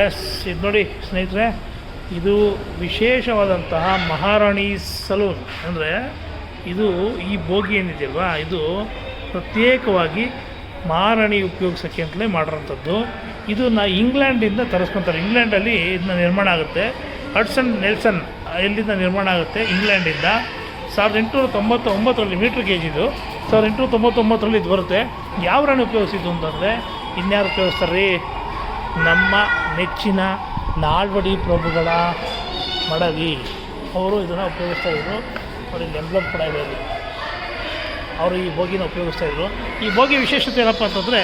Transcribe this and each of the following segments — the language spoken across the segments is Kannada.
ಎಸ್ ಇದು ನೋಡಿ ಸ್ನೇಹಿತರೆ, ಇದು ವಿಶೇಷವಾದಂತಹ ಮಹಾರಾಣಿ ಸಲೂನ್. ಅಂದರೆ ಇದು ಈ ಬೋಗಿ ಏನಿದೆಯಲ್ವಾ, ಇದು ಪ್ರತ್ಯೇಕವಾಗಿ ಮಹಾರಾಣಿ ಉಪಯೋಗಿಸೋಕ್ಕೆ ಅಂತಲೇ ಮಾಡಿರೋಂಥದ್ದು. ಇದು ನಾ ಇಂಗ್ಲೆಂಡಿಂದ ತರಿಸ್ಕೊತಾರೆ. ಇಂಗ್ಲೆಂಡಲ್ಲಿ ಇದನ್ನ ನಿರ್ಮಾಣ ಆಗುತ್ತೆ. ಹಡ್ಸನ್ ನೆಲ್ಸನ್ ಎಲ್ಲಿಂದ ನಿರ್ಮಾಣ ಆಗುತ್ತೆ? ಇಂಗ್ಲೆಂಡಿಂದ. ಸಾವಿರದ ಎಂಟುನೂರ ತೊಂಬತ್ತ ಒಂಬತ್ತರಲ್ಲಿ ಮೀಟ್ರ್ ಕೆ ಜಿದು ಸಾವಿರದ ಎಂಟುನೂರ ತೊಂಬತ್ತೊಂಬತ್ತರಲ್ಲಿ ಇದು ಬರುತ್ತೆ. ಯಾವ ರಾಣಿ ಉಪಯೋಗಿಸಿದ್ದು ಅಂತಂದರೆ, ಇನ್ಯಾರು ಉಪಯೋಗಿಸ್ತಾರೆ ರೀ? ನಮ್ಮ ನೆಚ್ಚಿನ ನಾಲ್ವಡಿ ಪ್ರಭುಗಳ ಮಡವಿ. ಅವರು ಇದನ್ನು ಉಪಯೋಗಿಸ್ತಾ ಇದ್ರು. ನೋಡಿ ಎಂಬ್ಲಮ್ ಕೂಡ ಇದೆ ಅಲ್ಲಿ ಅವರು ಈ ಬೋಗಿನ ಉಪಯೋಗಿಸ್ತಾ ಇದ್ರು. ಈ ಬೋಗಿ ವಿಶೇಷತೆ ಏನಪ್ಪ ಅಂತಂದರೆ,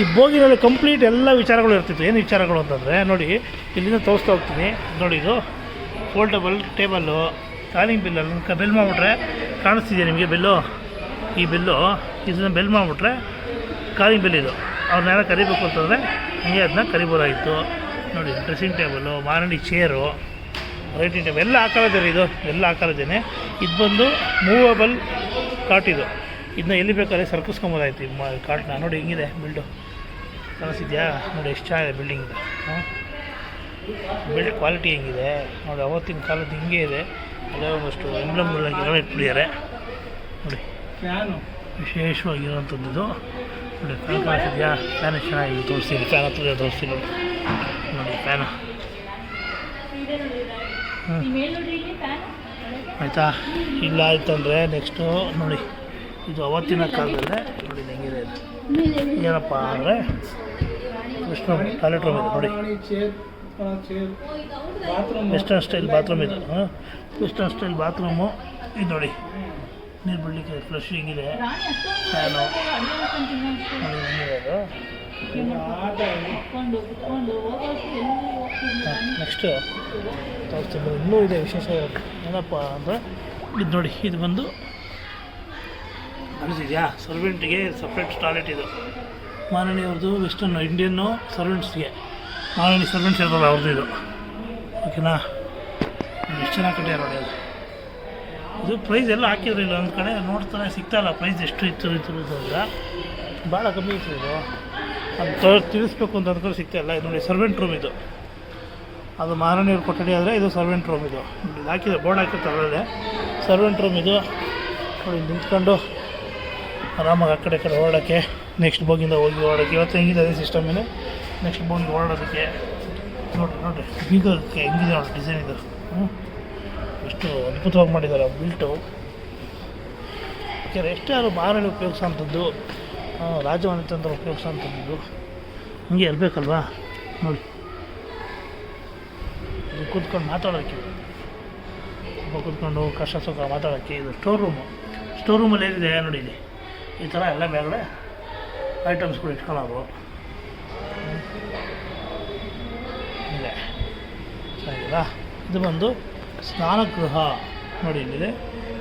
ಈ ಬೋಗಿನಲ್ಲಿ ಕಂಪ್ಲೀಟ್ ಎಲ್ಲ ವಿಚಾರಗಳು ಇರ್ತಿತ್ತು. ಏನು ವಿಚಾರಗಳು ಅಂತಂದರೆ, ನೋಡಿ, ಇಲ್ಲಿಂದ ತೋರಿಸ್ತಾ ಹೋಗ್ತೀನಿ. ನೋಡಿ ಇದು ಫೋಲ್ಡಬಲ್ ಟೇಬಲ್ಲು ಕಾಲಿಂಗ್ ಬಿಲ್ಲಲ್ಲಿ ಕ ಬೆಲ್ ಮಾಡಿಬಿಟ್ರೆ ಕಾಣಿಸ್ತಿದೆ ನಿಮಗೆ ಬಿಲ್ಲು ಈ ಬಿಲ್ಲು ಇದನ್ನು ಬೆಲ್ ಮಾಡಿಬಿಟ್ರೆ ಕಾಲಿಂಗ್ ಬಿಲ್ ಇದು. ಅವ್ರನ್ನೆಲ್ಲ ಕರಿಬೇಕು ಅಂತಂದರೆ ಹಂಗೆ ಅದನ್ನ ಕರಿಬೋದಾಗಿತ್ತು. ನೋಡಿ ಡ್ರೆಸ್ಸಿಂಗ್ ಟೇಬಲು ಮಾರಣಿ ಚೇರು ರೈಟಿಂಗ್ ಟೇಬಲ್ ಎಲ್ಲ ಹಾಕೊಳ್ಳೋದೇ ಇದು ಎಲ್ಲ ಹಾಕೊಳ್ಳೋದೇನೆ ಇದು ಬಂದು ಮೂವಬಲ್ ಕಾಟ್ ಇದು. ಇದನ್ನ ಎಲ್ಲಿ ಬೇಕಾದ್ರೆ ಸರ್ಕಸ್ಕೊಂಬೋದಾಯ್ತು ಈ ಮ ಕಾಟ್ನ ನೋಡಿ ಹಿಂಗಿದೆ ಬಿಲ್ಡು ಕಾಣಿಸಿದ್ಯಾ ನೋಡಿ ಎಷ್ಟು ಚೆನ್ನಾಗಿದೆ ಬಿಲ್ಡಿಂಗ್ ಇದು. ಹಾಂ? ಬಿಲ್ಡ್ ಕ್ವಾಲಿಟಿ ಹೆಂಗಿದೆ? ನೋಡಿ ಅವತ್ತಿನ ಕಾಲದ ಹಿಂಗೆ ಇದೆ. ಅದೇ ಒಂದಷ್ಟು ಎಂಬ್ಲಮ್ಗಳಾಗಿ ಇಟ್ಬಿಟ್ಟಿದ್ದಾರೆ ನೋಡಿ ಫ್ಯಾನು ವಿಶೇಷವಾಗಿರುವಂಥದ್ದು ಇದು ನೋಡಿ ಫ್ಯಾನ್ ಕಾಣಿಸಿದ್ಯಾ ಫ್ಯಾನ್ ಎಷ್ಟು ಚೆನ್ನಾಗಿ ತೋರಿಸ್ತೀನಿ. ಫ್ಯಾನ್ ಹತ್ರ ತೋರಿಸ್ತೀನಿ. ನೋಡಿ ಫ್ಯಾನು ಆಯಿತಾ? ಇಲ್ಲ ಆಯ್ತಂದರೆ ನೆಕ್ಸ್ಟು ನೋಡಿ, ಇದು ಅವತ್ತಿನ ಕಾಲದಲ್ಲೇ ನೋಡಿ ಹೆಂಗಿದೆ ಏನಪ್ಪ ಅಂದರೆ ಕೃಷ್ಣ ಟಾಯ್ಲೆಟ್ ರೂಮ್ ಇದೆ, ನೋಡಿ. ವೆಸ್ಟರ್ನ್ ಸ್ಟೈಲ್ ಬಾತ್ರೂಮ್ ಇದು. ಹಾಂ ವೆಸ್ಟರ್ನ್ ಸ್ಟೈಲ್ ಬಾತ್ರೂಮು ಇದು, ನೋಡಿ. ನೀರು ಬಿಡಲಿಕ್ಕೆ ಫ್ರೆಶಿಂಗ್ ಇದೆ ಫ್ಯಾನು ನೆಕ್ಸ್ಟು ತೋರಿಸ್ತೀನಿ ಇನ್ನೂ ಇದೆ ವಿಶೇಷ. ಏನಪ್ಪ ಅಂದರೆ ಇದು ನೋಡಿ ಇದು ಬಂದು ಅನಿಸಿದೆಯಾ ಸರ್ವೆಂಟಿಗೆ ಸಪ್ರೇಟ್ ಟಾಯ್ಲೆಟ್ ಇದು. ಮಾನಣಿಯವ್ರದ್ದು ವೆಸ್ಟರ್ನ್ ಇಂಡಿಯನ್ನು ಸರ್ವೆಂಟ್ಸ್ಗೆ ಮಾನಣಿ ಸರ್ವೆಂಟ್ಸ್ ಇರ್ತಾರೆ ಅವ್ರದ್ದು ಇದು. ಓಕೆನಾ ಎಷ್ಟು ಚೆನ್ನಾಗಿ ಕಟ್ಟಿದ್ದಾರೆ ನೋಡಿ ಅದು. ಇದು ಪ್ರೈಸ್ ಎಲ್ಲ ಹಾಕಿದ್ರು ಇಲ್ಲ ಒಂದು ಕಡೆ ನೋಡ್ತಾನೆ ಸಿಗ್ತಾಯಿಲ್ಲ ಪ್ರೈಸ್ ಎಷ್ಟು ಇತ್ತು ಇತ್ತು ಭಾಳ ಕಮ್ಮಿ ಇತ್ತು ಇದು. ಅದು ತೋ, ತಿಳಿಸ್ಬೇಕು ಅಂತ ಅಂದ್ಕೊಂಡು ಸಿಗ್ತಾ ಇಲ್ಲ. ಇದು ನೋಡಿ ಸರ್ವೆಂಟ್ ರೂಮ್ ಇದು. ಅದು ಮಹಾರಾಣಿಯವ್ರ ಕೊಠಡಿ ಆದರೆ ಇದು ಸರ್ವೆಂಟ್ ರೂಮ್ ಇದು. ಹಾಕಿದೆ ಬೋರ್ಡ್ ಹಾಕಿರ್ತಾರೆ ಸರ್ವೆಂಟ್ ರೂಮ್ ಇದು. ನೋಡಿ, ನಿಂತ್ಕೊಂಡು ಆರಾಮಾಗಿ ಆ ಕಡೆ ಕಡೆ ಓಡೋಕ್ಕೆ ನೆಕ್ಸ್ಟ್ ಬೋಗಿಂದ ಹೋಗಿ ಓಡೋಕ್ಕೆ ಇವತ್ತು ಹೆಂಗಿದೆ ಅದೇ ಸಿಸ್ಟಮ್ ಮೇಲೆ ನೆಕ್ಸ್ಟ್ ಬೋಗಿ ಓಡೋದಕ್ಕೆ ನೋಡಿರಿ ನೋಡಿರಿ. ಬೀಗಕ್ಕೆ ಹೆಂಗಿದೆ ನೋಡಿ ಡಿಸೈನ್ ಇದು? ಹ್ಞೂ ಎಷ್ಟು ಅದ್ಭುತವಾಗಿ ಮಾಡಿದ್ದಾರೆ ಬಿಲ್ಟು ಯಾಕೆಂದರೆ ಎಷ್ಟೇ ಯಾರು ಮಾರಲ್ಲಿ ಉಪಯೋಗಿಸೋಂಥದ್ದು ರಾಜಮನೆತಂತ್ರ ಉಪಯೋಗಿಸೋಂಥದ್ದು, ಹಿಂಗೆ ಇರಬೇಕಲ್ವಾ? ನೋಡಿ. ಇದು ಕೂತ್ಕೊಂಡು ಮಾತಾಡೋಕ್ಕೆ ಒಬ್ಬ ಕೂತ್ಕೊಂಡು ಕಷ್ಟ ಸುಖ ಮಾತಾಡೋಕ್ಕೆ ಇದು ಸ್ಟೋರ್ ರೂಮು ಸ್ಟೋರ್ ರೂಮಲ್ಲಿ ಏನಿದೆ ನೋಡಿ ಇಲ್ಲಿ. ಈ ಥರ ಎಲ್ಲ ಮೇಲ್ಗಡೆ ಐಟಮ್ಸ್ಗಳು ಇಟ್ಕೊಳ್ಳೋದು ಇಲ್ಲ ಚೆನ್ನಾಗಿಲ್ಲ ಇದು ಬಂದು ಸ್ನಾನಗೃಹ ನೋಡಿ ಇಲ್ಲಿದೆ.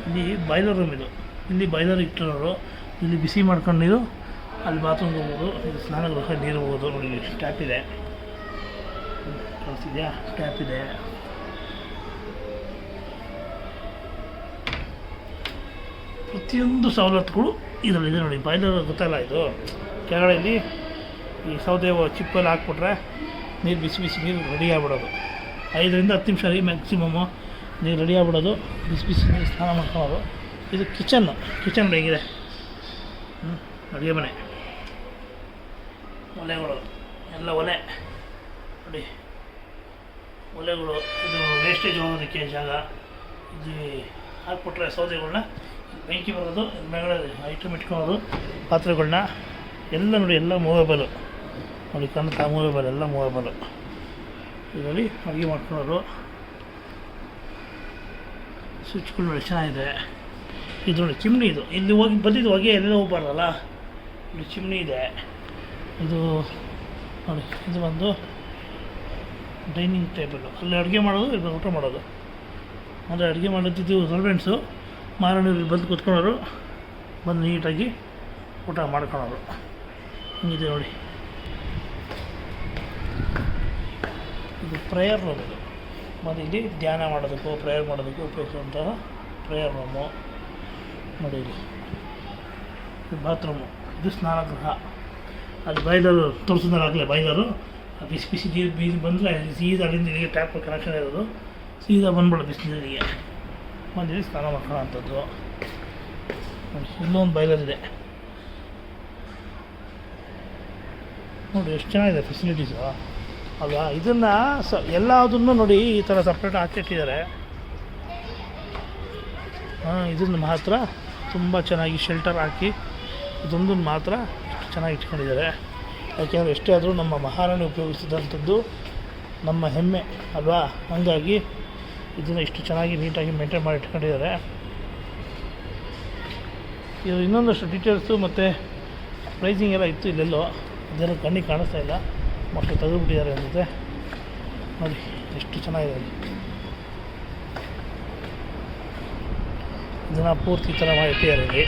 ಇಲ್ಲಿ ಬಾಯ್ಲರ್ ರೂಮ್ ಇದು. ಇಲ್ಲಿ ಬಾಯ್ಲರ್ ಇಟ್ಟಿರೋರು. ಇಲ್ಲಿ ಬಿಸಿ ಮಾಡ್ಕೊಂಡು ನೀರು ಅಲ್ಲಿ ಬಾತ್ರೂಮ್ಗೆ ಹೋಗ್ಬೋದು ಇಲ್ಲಿ ಸ್ನಾನಗೃಹ ನೀರು ಹೋಗೋದು. ನೋಡಿ ಇಲ್ಲಿ ಟ್ಯಾಪ್ ಇದೆ. ಇದೆಯಾ ಟ್ಯಾಪ್ ಇದೆ. ಪ್ರತಿಯೊಂದು ಸವಲತ್ತುಗಳು ಇದರಲ್ಲಿದೆ ನೋಡಿ. ಬಾಯ್ಲರ್ ಗೊತ್ತಲ್ಲ ಇದು. ಕೆಳಗಡೆ ಇಲ್ಲಿ ಈ ಸೌದೆ ಚಿಪ್ಪಲ್ಲಿ ಹಾಕ್ಬಿಟ್ರೆ ನೀರು ಬಿಸಿ ಬಿಸಿ ನೀರು ರೆಡಿ ಆಗ್ಬಿಡೋದು. ಐದರಿಂದ ಹತ್ತು ನಿಮಿಷ ರೀ ಮ್ಯಾಕ್ಸಿಮಮ್ಮು ನೀರು ರೆಡಿ ಆಗ್ಬಿಡೋದು. ಬಿಸಿ ಬಿಸಿ ನೀರು ಸ್ನಾನ ಮಾಡ್ಕೊಳೋದು. ಇದು ಕಿಚನ್ನು ಕಿಚನ್ ಹೆಂಗಿದೆ. ಹ್ಞೂ ಅಡುಗೆ ಮನೆ. ಒಲೆಗಳು, ಎಲ್ಲ ಒಲೆ. ನೋಡಿ. ಒಲೆಗಳು, ಇದು ವೇಸ್ಟೇಜ್ ಹೋಗೋದಕ್ಕೆ ಜಾಗ. ಇದು ಹಾಕ್ಬಿಟ್ರೆ ಸೌದೆಗಳನ್ನ ಬೆಂಕಿ ಬರೋದು ಮೇಲೆ ಐಟಮ್ ಇಟ್ಕೊಳ್ಳೋದು ಪಾತ್ರೆಗಳನ್ನ ಎಲ್ಲ ನೋಡಿ, ಎಲ್ಲ ಮೂವೇಬಲು ನೋಡಿ ಕಾಣುತ್ತಾ ಮೂವೇಬಲ್ ಎಲ್ಲ ಮೂವೇಬಲು ಇದರಲ್ಲಿ ಅಡುಗೆ ಮಾಡ್ಕೊಳ್ಳೋರು ಸ್ವಿಚ್ಗಳು ನೋಡಿ ಚೆನ್ನಾಗಿದೆ. ಇದು ನೋಡಿ, ಚಿಮ್ನಿ ಇದು. ಇಲ್ಲಿ ಹೋಗಿ ಬಂದಿದ್ದು ಹೋಗಿ ಎಲ್ಲ ಹೋಗ್ಬಾರ್ದಲ್ಲ? ಇಲ್ಲಿ ಚಿಮ್ನಿ ಇದೆ. ಇದು ನೋಡಿ, ಇದು ಬಂದು ಡೈನಿಂಗ್ ಟೇಬಲ್ಲು ಅಲ್ಲಿ ಅಡುಗೆ ಮಾಡೋದು, ಇಲ್ಲಿ ಊಟ ಮಾಡೋದು. ಅಂದರೆ ಅಡುಗೆ ಮಾಡೋದಿದ್ದು ಸರ್ವೆಂಟ್ಸು ಮಾರಣಿಯಲ್ಲಿ ಬಂದು ಕೂತ್ಕೊಳ್ಳೋರು ಬಂದು ನೀಟಾಗಿ ಊಟ ಮಾಡ್ಕೊಳೋರು ಹಿಂಗಿದೆ ನೋಡಿ. ಇದು ಪ್ರೇಯರ್ ರೂಮ್ ಮತ್ತು ಇಲ್ಲಿ ಧ್ಯಾನ ಮಾಡೋದಕ್ಕೂ ಪ್ರೇಯರ್ ಮಾಡೋದಕ್ಕೂ ಉಪಯೋಗಿಸುವಂತಹ ಪ್ರೇಯರ್ ರೂಮು ನೋಡಿ ಇಲ್ಲಿ ಇದು ಬಾತ್ರೂಮು ಇದು ಸ್ನಾನಗೃಹ. ಅಲ್ಲಿ ಬೈಲರು ತೋರಿಸಿದ್ರೆ ಆಗಲೇ ಬೈಲರು ಆ ಬಿಸಿ ಬಿಸಿ ನೀರು ಬೀದಿ ಬಂದರೆ ಸೀದಾ ಅಲ್ಲಿಂದ ಇಲ್ಲಿಗೆ ಟ್ಯಾಪ್ ಕನೆಕ್ಷನ್ ಇರೋದು. ಸೀದಾ ಬಂದ್ಬಿಡೋ ಬಿಸಿ ನೀರಿಗೆ. ಬಂದಿದ್ದು ಸ್ನಾನ ಮಾಡ್ಕೊಳ್ಳೋ ಅಂಥದ್ದು ಇಲ್ಲೊಂದು ಬಾಯ್ಲರ್ ಇದೆ. ನೋಡಿ, ಎಷ್ಟು ಚೆನ್ನಾಗಿದೆ ಫೆಸಿಲಿಟೀಸು ಅಲ್ವಾ? ಇದನ್ನು ಸ, ಎಲ್ಲದನ್ನು ನೋಡಿ ಈ ಥರ ಸಪ್ರೇಟ್ ಹಾಕಿಟ್ಟಿದ್ದಾರೆ. ಹಾಂ, ಇದನ್ನು ಮಾತ್ರ ತುಂಬ ಚೆನ್ನಾಗಿ ಶೆಲ್ಟರ್ ಹಾಕಿ, ಇದೊಂದನ್ನು ಮಾತ್ರ ಚೆನ್ನಾಗಿ ಇಟ್ಕೊಂಡಿದ್ದಾರೆ. ಯಾಕೆಂದರೆ ಎಷ್ಟೇ ಆದರೂ ನಮ್ಮ ಮಹಾರಾಣಿ ಉಪಯೋಗಿಸಿದಂಥದ್ದು ನಮ್ಮ ಹೆಮ್ಮೆ, ಅಲ್ವಾ? ಹಾಗಾಗಿ ಇದನ್ನು ಇಷ್ಟು ಚೆನ್ನಾಗಿ ನೀಟಾಗಿ ಮೇಂಟೈನ್ ಮಾಡಿ ಇಟ್ಕೊಂಡಿದ್ದಾರೆ. ಇದು ಇನ್ನೊಂದಷ್ಟು ಡೀಟೇಲ್ಸು ಮತ್ತು ಪ್ರೈಸಿಂಗ್ ಎಲ್ಲ ಇತ್ತು ಇಲ್ಲೆಲ್ಲೋ. ಇದೆಲ್ಲ ಕಣ್ಣಿಗೆ ಕಾಣಿಸ್ತಾ ಇಲ್ಲ. ಮಕ್ಕಳು ತೆಗೆದುಬಿಟ್ಟಿದ್ದಾರೆ ಅನ್ಸುತ್ತೆ ನೋಡಿ, ಎಷ್ಟು ಚೆನ್ನಾಗಿದೆ ಅಲ್ಲಿ ದಿನ ಪೂರ್ತಿ ಥರ ಮಾಡಿಟ್ಟಿದ್ದಾರೆ ಇಲ್ಲಿ.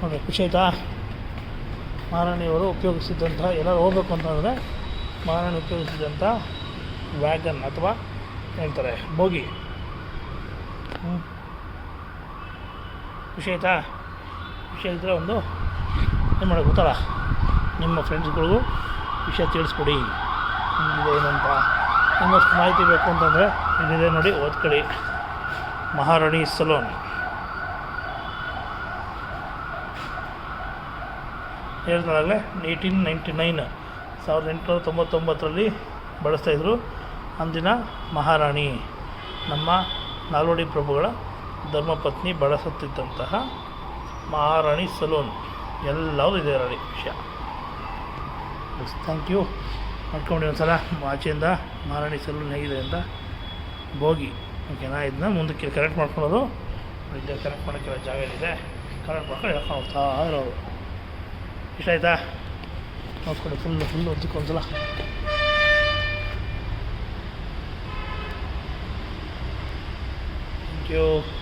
ನೋಡಿ, ಖುಷಿ ಆಯಿತಾ? ಮಹಾರಾಣಿಯವರು ಉಪಯೋಗಿಸಿದ್ದಂಥ ಎಲ್ಲರೂ ಹೋಗ್ಬೇಕು ಅಂತಂದರೆ ಮಹಾರಾಣಿ ಉಪಯೋಗಿಸಿದಂಥ ವ್ಯಾಗನ್ ಅಥವಾ ಹೇಳ್ತಾರೆ, ಭೋಗಿ. ಖುಷಿ ಆಯ್ತಾ? ಖುಷಿ ಇದ್ದರೆ ಒಂದು ಏನು ಮಾಡೋದು ಗೊತ್ತಲ್ಲ? ನಿಮ್ಮ ಫ್ರೆಂಡ್ಸ್ಗಳಿಗೂ ವಿಷಯ ತಿಳಿಸ್ಕೊಡಿ. ಹಿಂಗಿದೆ ಏನಂತ. ಇನ್ನಷ್ಟು ಮಾಹಿತಿ ಬೇಕು ಅಂತಂದರೆ ಇಲ್ಲಿದೆ ನೋಡಿ, ಓದ್ಕೊಳ್ಳಿ. ಮಹಾರಾಣಿ ಸಲೂನ್. ಹೇಳ್ತಾರಲ್ಲೇ ಏಯ್ಟೀನ್ ನೈಂಟಿ ನೈನ್ ಸಾವಿರದ ಎಂಟುನೂರ ತೊಂಬತ್ತೊಂಬತ್ತರಲ್ಲಿ ಬಳಸ್ತಾಯಿದ್ರು ಅಂದಿನ ಮಹಾರಾಣಿ. ನಮ್ಮ ನಾಲ್ವಡಿ ಪ್ರಭುಗಳ ಧರ್ಮಪತ್ನಿ ಬಳಸುತ್ತಿದ್ದಂತಹ ಮಹಾರಾಣಿ ಸಲೂನ್. ಎಲ್ಲವೂ ಇದೆ ಅದರಲ್ಲಿ ವಿಷಯ ಥ್ಯಾಂಕ್ ಯು ಮಾಡ್ಕೊಂಡು ಒಂದು ಸಲ ಆಚೆಯಿಂದ ಮಹಾರಾಣಿ ಸಲೂನ್ ಹೇಗಿದೆ ಅಂತ ಹೋಗಿ ಓಕೆನಾ ಇದನ್ನ ಮುಂದಕ್ಕೆ ಕರೆಕ್ಟ್ ಮಾಡ್ಕೊಳ್ಳೋದು. ಇಲ್ಲಿ ಕರೆಕ್ಟ್ ಮಾಡೋಕ್ಕೆಲ್ಲ ಜಾಗ ಇದೆ ಕರೆಕ್ಟ್ ಮಾಡ್ಕೊಂಡು ಹೇಳ್ಕೊಂಡು ಹೋಗ್ತಾ ಇರೋದು. ಇಷ್ಟ ಆಯಿತಾ? ನೋಡ್ಕೊಂಡು ಫುಲ್ಲು ಫುಲ್ಲು ಒದ್ದಕ್ಕೊಂದ್ಸಲ ಥ್ಯಾಂಕ್ ಯು